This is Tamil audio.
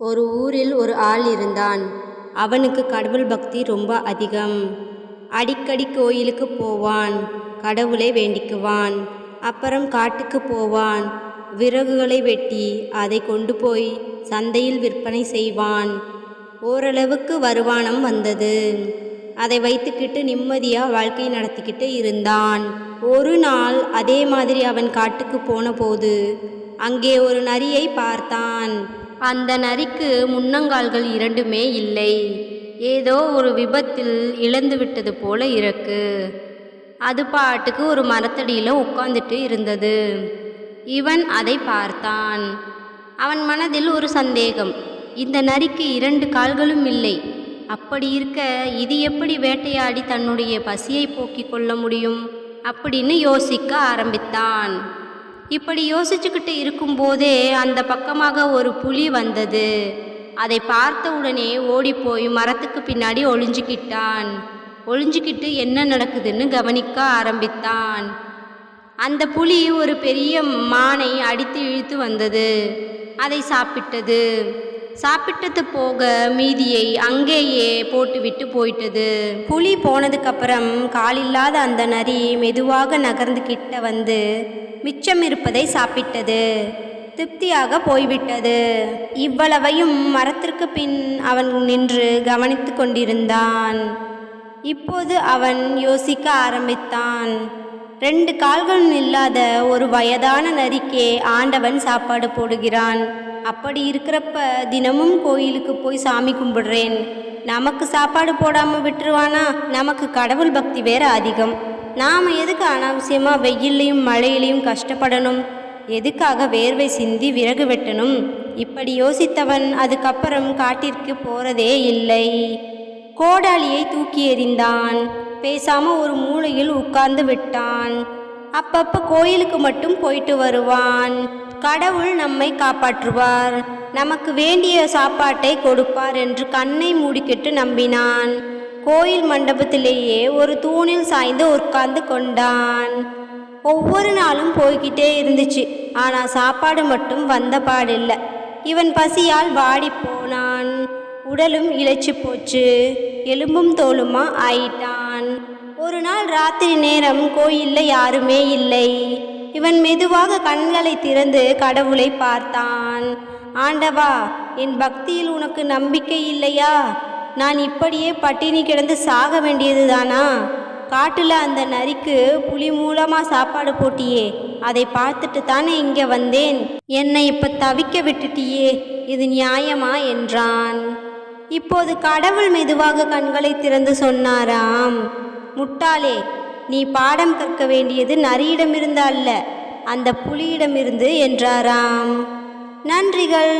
ஒரு ஊரில் ஒரு ஆள் இருந்தான். அவனுக்கு கடவுள் பக்தி ரொம்ப அதிகம். அடிக்கடி கோயிலுக்கு போவான் கடவுளை வேண்டிக்குவான் அப்புறம் காட்டுக்கு போவான் விறகுகளை வெட்டி அதை கொண்டு போய் சந்தையில் விற்பனை செய்வான். ஓரளவுக்கு வருமானம் வந்தது. அதை வைத்துக்கிட்டு நிம்மதியாக வாழ்க்கை நடத்திக்கிட்டு இருந்தான். ஒரு நாள் அதே மாதிரி அவன் காட்டுக்கு போனபோது அங்கே ஒரு நரியை பார்த்தான். அந்த நரிக்கு முன்னங்கால்கள் இரண்டுமே இல்லை. ஏதோ ஒரு விபத்தில் இழந்து விட்டது போல இருக்கு. அது பாட்டுக்கு ஒரு மரத்தடியில் உட்கார்ந்துட்டு இருந்தது. இவன் அதை பார்த்தான். அவன் மனதில் ஒரு சந்தேகம். இந்த நரிக்கு இரண்டு கால்களும் இல்லை. அப்படி இருக்க இது எப்படி வேட்டையாடி தன்னுடைய பசியை போக்கிக் கொள்ள முடியும்? அப்படின்னு யோசிக்க ஆரம்பித்தான். இப்படி யோசிச்சுக்கிட்டு இருக்கும்போதே அந்த பக்கமாக ஒரு புலி வந்தது. அதை பார்த்த உடனே ஓடிப்போய் மரத்துக்கு பின்னாடி ஒளிஞ்சுக்கிட்டான் ஒளிஞ்சுக்கிட்டு என்ன நடக்குதுன்னு கவனிக்க ஆரம்பித்தான். அந்த புலி ஒரு பெரிய மானை அடித்து இழுத்து வந்தது. அதை சாப்பிட்டது. சாப்பிட்டது போக மீதியை அங்கேயே போட்டுவிட்டு போயிட்டது. புலி போனதுக்கப்புறம் காலில்லாத அந்த நரி மெதுவாக நகர்ந்து கிட்ட வந்து மிச்சம் இருப்பதை சாப்பிட்டது. திருப்தியாக போய்விட்டது. இவ்வளவையும் மரத்திற்கு பின் அவன் நின்று கவனித்து கொண்டிருந்தான். இப்போது அவன் யோசிக்க ஆரம்பித்தான். ரெண்டு கால்களும் இல்லாத ஒரு வயதான நரிக்கே ஆண்டவன் சாப்பாடு போடுகிறான். அப்படி இருக்கிறப்ப தினமும் கோயிலுக்கு போய் சாமி கும்பிடுறேன். நமக்கு சாப்பாடு போடாமல் விட்டுருவானா? நமக்கு கடவுள் பக்தி வேற அதிகம். நாம் எதுக்கு அனாவசியமாக வெயில்லையும் மழையிலையும் கஷ்டப்படணும்? எதுக்காக வேர்வை சிந்தி விறகு வெட்டணும்? இப்படி யோசித்தவன் அதுக்கப்புறம் காட்டிற்கு போகிறதே இல்லை. கோடாலியை தூக்கி எறிந்தான். பேசாமல் ஒரு மூலையில் உட்கார்ந்து விட்டான். அப்பப்போ கோயிலுக்கு மட்டும் போயிட்டு வருவான். கடவுள் நம்மை காப்பாற்றுவார். நமக்கு வேண்டிய சாப்பாட்டை கொடுப்பார் என்று கண்ணை மூடிக்கிட்டு நம்பினான். கோயில் மண்டபத்திலேயே ஒரு தூணில் சாய்ந்து உட்கார்ந்து கொண்டான். ஒவ்வொரு நாளும் போய்கிட்டே இருந்துச்சு. ஆனால் சாப்பாடு மட்டும் வந்த பாடில்லை. இவன் பசியால் வாடி போனான். உடலும் இழைச்சி போச்சு. எலும்பும் தோலுமா ஆயிட்டான். ஒரு நாள் ராத்திரி நேரம் கோயிலில் யாருமே இல்லை. இவன் மெதுவாக கண்களை திறந்து கடவுளை பார்த்தான். ஆண்டவா என் பக்தியில் உனக்கு நம்பிக்கை இல்லையா? நான் இப்படியே பட்டினி கிடந்து சாக வேண்டியதுதானா? காட்டில் அந்த நரிக்கு புலி மூலமாக சாப்பாடு போட்டியே. அதை பார்த்துட்டு தானே இங்கே வந்தேன். என்னை இப்போ தவிக்க விட்டுட்டியே. இது நியாயமா என்றான். இப்போது கடவுள் மெதுவாக கண்களை திறந்து சொன்னாராம். முட்டாளே நீ பாடம் கற்க வேண்டியது நரியிடமிருந்து அல்ல அந்த புலியிடமிருந்து என்றாராம். நன்றிகள்.